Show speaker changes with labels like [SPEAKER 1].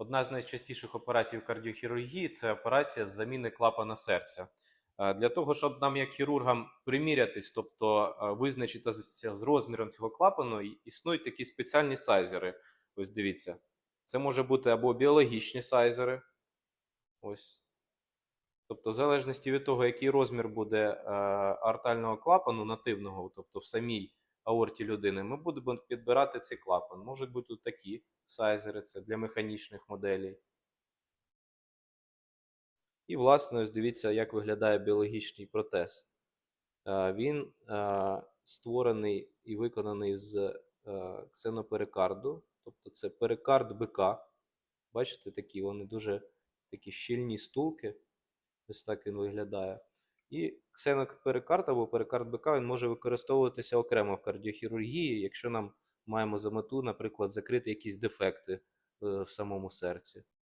[SPEAKER 1] Одна з найчастіших операцій в кардіохірургії це операція з заміни клапана серця. Е, Для того, щоб нам, як хірургам, примірятись, тобто е, визначитися з розміром цього клапану, існують такі спеціальні сайзери. Ось дивіться. Це може бути або біологічні сайзери. Ось. Тобто, в залежності від того, який розмір буде е, аортального клапану нативного, тобто в самій аорті людини, ми будемо підбирати цей клапан. Можуть бути такі сайзери, це для механічних моделей. І, власне, ось дивіться, як виглядає біологічний протез. Е, Він е, створений і виконаний з е, ксеноперикарду, тобто це перикард бика. Бачите, такі вони дуже такі щільні стулки. Ось так він виглядає. І ксеноперикард або перикард БК він може використовуватися окремо в кардіохірургії, якщо нам маємо за мету, наприклад, закрити якісь дефекти е, в самому серці.